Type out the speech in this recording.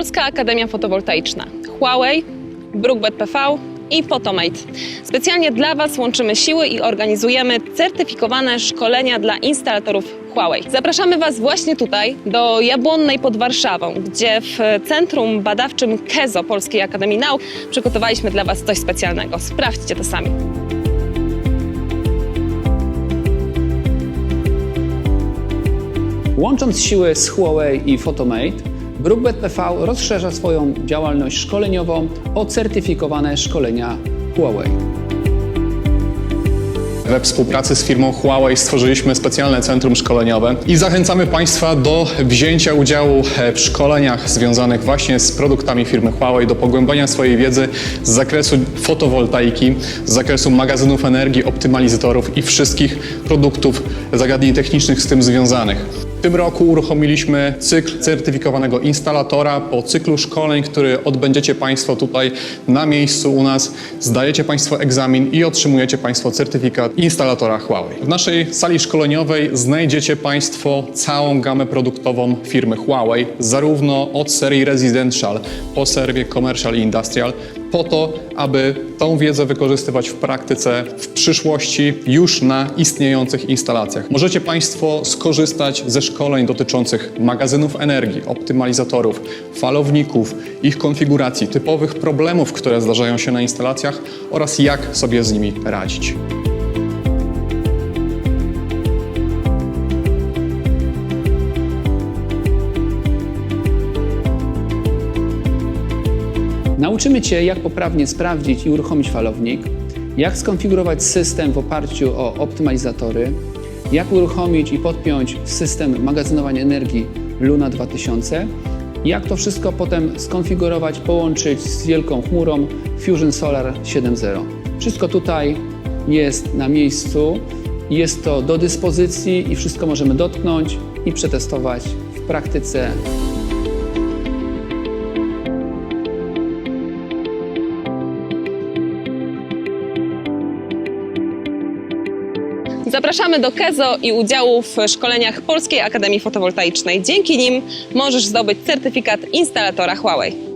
Polska Akademia Fotowoltaiczna, Huawei, Brookbet PV i Photomate. Specjalnie dla Was łączymy siły i organizujemy certyfikowane szkolenia dla instalatorów Huawei. Zapraszamy Was właśnie tutaj, do Jabłonnej pod Warszawą, gdzie w Centrum Badawczym KEZO Polskiej Akademii Nauk przygotowaliśmy dla Was coś specjalnego. Sprawdźcie to sami. Łącząc siły z Huawei i Photomate, Brookbet PV rozszerza swoją działalność szkoleniową o certyfikowane szkolenia Huawei. We współpracy z firmą Huawei stworzyliśmy specjalne centrum szkoleniowe i zachęcamy Państwa do wzięcia udziału w szkoleniach związanych właśnie z produktami firmy Huawei, do pogłębiania swojej wiedzy z zakresu fotowoltaiki, z zakresu magazynów energii, optymalizatorów i wszystkich produktów, zagadnień technicznych z tym związanych. W tym roku uruchomiliśmy cykl certyfikowanego instalatora po cyklu szkoleń, który odbędziecie Państwo tutaj na miejscu u nas. Zdajecie Państwo egzamin i otrzymujecie Państwo certyfikat instalatora Huawei. W naszej sali szkoleniowej znajdziecie Państwo całą gamę produktową firmy Huawei, zarówno od serii Residential po serię Commercial i Industrial, po to, aby tą wiedzę wykorzystywać w praktyce w przyszłości już na istniejących instalacjach. Możecie Państwo skorzystać ze szkoleń dotyczących magazynów energii, optymalizatorów, falowników, ich konfiguracji, typowych problemów, które zdarzają się na instalacjach oraz jak sobie z nimi radzić. Nauczymy Cię, jak poprawnie sprawdzić i uruchomić falownik, jak skonfigurować system w oparciu o optymalizatory, jak uruchomić i podpiąć system magazynowania energii Luna 2000, jak to wszystko potem skonfigurować, połączyć z wielką chmurą Fusion Solar 7.0. Wszystko tutaj jest na miejscu, jest to do dyspozycji i wszystko możemy dotknąć i przetestować w praktyce Zapraszamy do KEZO i udziału w szkoleniach Polskiej Akademii Fotowoltaicznej. Dzięki nim możesz zdobyć certyfikat instalatora Huawei.